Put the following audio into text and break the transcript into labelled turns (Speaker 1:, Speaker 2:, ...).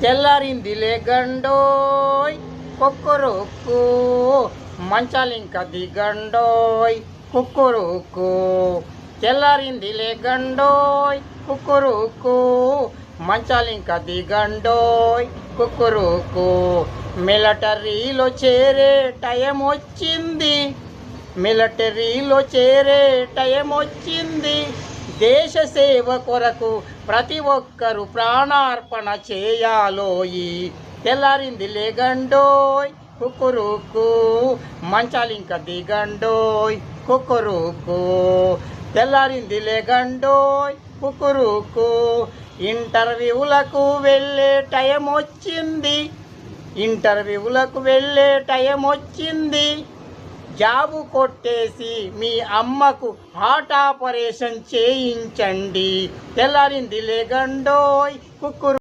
Speaker 1: తెల్లారిందిలే గండోయ్ కుక్కురుకు. మంచాలింక దిగండోయ్ కుక్కురుకు. తెల్లారిందిలే గండోయ్ కుక్కురుకు. మంచాలింక దిగండోయ్ కుక్కురుకు. మిలటరీలో చేరే టైం వచ్చింది మిలటరీలో చేరే టైం వచ్చింది దేశ సేవ కొరకు ప్రతి ఒక్కరు ప్రాణార్పణ చేయాలోయి. తెల్లారింది లేగండోయ్ కుక్కురుకు మంచాలింక దిగండోయ్ కుక్కురుకు తెల్లారింది లేగండోయ్ కుక్కురుకు ఇంటర్వ్యూలకు వెళ్ళే టైం వచ్చింది ఇంటర్వ్యూలకు వెళ్ళే టైం వచ్చింది జాబు కొట్టేసి మీ అమ్మకు హార్ట్ ఆపరేషన్ చేయించండి. తెల్లారింది లేగండోయ్ కుక్కురు